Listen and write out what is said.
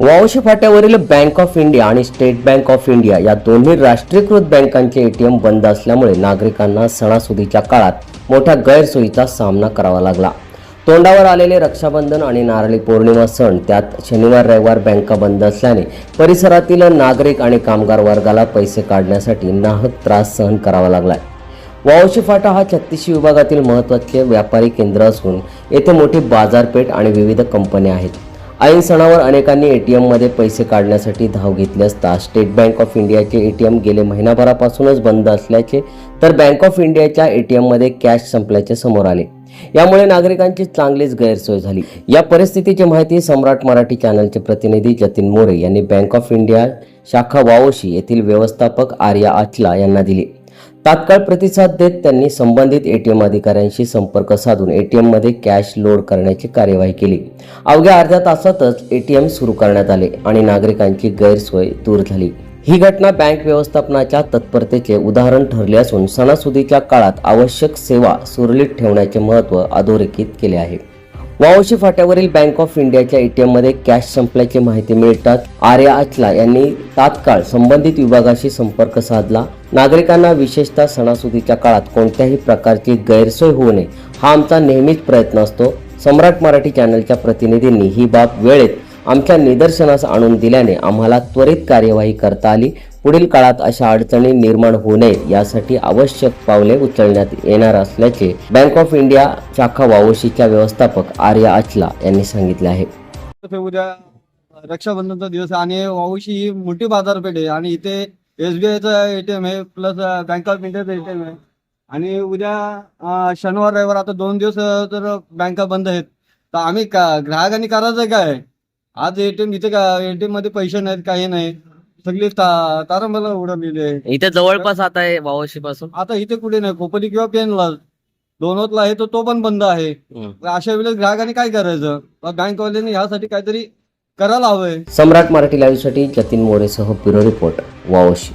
वावशी फाट्यावरील bank of India आणि state bank of India या दोन्ही राष्ट्रीयकृत बँकांचे एटीएम बंद असल्यामुळे नागरिकांना सणासुदीच्या काळात मोठ्या गैरसोयीचा सामना करावा लागला. तोंडावर आलेले रक्षाबंधन आणि नारळी पौर्णिमा सण त्यात शनिवार रविवार बँका बंद असल्याने परिसरातील नागरिक आणि कामगार वर्गाला पैसे काढण्यासाठी नाहक त्रास सहन करावा लागला वावशी फाटा हा छत्तीसशी विभागातील महत्त्वाचे व्यापारी केंद्र असून येथे मोठी बाजारपेठ आणि विविध कंपन्या आहेत. ऐन सणावर अनेकांनी एटीएममध्ये पैसे काढण्यासाठी धाव घेतली असता स्टेट बँक ऑफ इंडियाचे एटीएम गेले महिनाभरापासूनच बंद असल्याचे तर बँक ऑफ इंडियाच्या एटीएममध्ये कॅश संपल्याचे समोर आले. यामुळे नागरिकांची चांगलीच गैरसोय झाली. या परिस्थितीची माहिती सम्राट मराठी चॅनलचे प्रतिनिधी जतीन मोरे यांनी बँक ऑफ इंडिया शाखा वावोशी येथील व्यवस्थापक आर्या आचला यांना दिली. तात्काळ प्रतिसाद देत त्यांनी संबंधित एटीएम अधिकाऱ्यांशी संपर्क साधून एटीएममध्ये कॅश लोड करण्याची कार्यवाही केली. अवघ्या अर्ध्या तासातच एटीएम सुरू करण्यात आले आणि नागरिकांची गैरसोय दूर झाली. ही घटना बँक व्यवस्थापनाच्या तत्परतेचे उदाहरण ठरले असून सणासुदीच्या काळात आवश्यक सेवा सुरळीत ठेवण्याचे महत्त्व अधोरेखित केले आहे. वावशी फाट्यावरील बँक ऑफ इंडियाच्या एटीएममध्ये कॅश संपल्याची माहिती मिळताच आर्या आचला यांनी तात्काळ संबंधित विभागाशी संपर्क साधला. नागरिकांना विशेषतः सणासुदीच्या काळात कोणत्याही प्रकारची गैरसोय होऊ नये हा आमचा नेहमीच प्रयत्न असतो सम्राट मराठी चॅनलच्या प्रतिनिधींनी ही बाब वेळेत आमच्या निदर्शनास आणून दिल्याने आम्हाला त्वरित कार्यवाही करता आली. पुढील काळात अशा अडचणी निर्माण होऊ नये यासाठी आवश्यक पावले उचलण्यात येणार असल्याचे बँक ऑफ इंडिया शाखा वावशीच्या व्यवस्थापक आर्या अचला यांनी सांगितले आहे. उद्या रक्षाबंधनचा दिवस आणि वाऊशी ही मोठी बाजारपेठ आहे आणि इथे एसबीआयचा एटीएम आहे प्लस बँक ऑफ इंडियाचा एटीएम आहे. आणि उद्या शनिवार रविवार आता दोन दिवस तर बँका बंद आहेत. तर आम्ही का ग्राहकांनी करायचं काय? आज एटीएम इथे का एटीएममध्ये पैसे नाहीत काही नाही सगळी ता- तारंबला उडवलेली आहे इथे जवळपास आता आहे वावशी पासून आता इथे कुठे नाही खोपली किंवा पेनला. दोनवतला आहे तो तो पण बंद आहे. अशा वेळेस ग्राहकांनी काय करायचं? बँकवाल्यांनी ह्यासाठी काहीतरी करायला हवंय. सम्राट मराठी लाईव्हसाठी जतीन मोरेसह ब्युरो रिपोर्ट वावशी.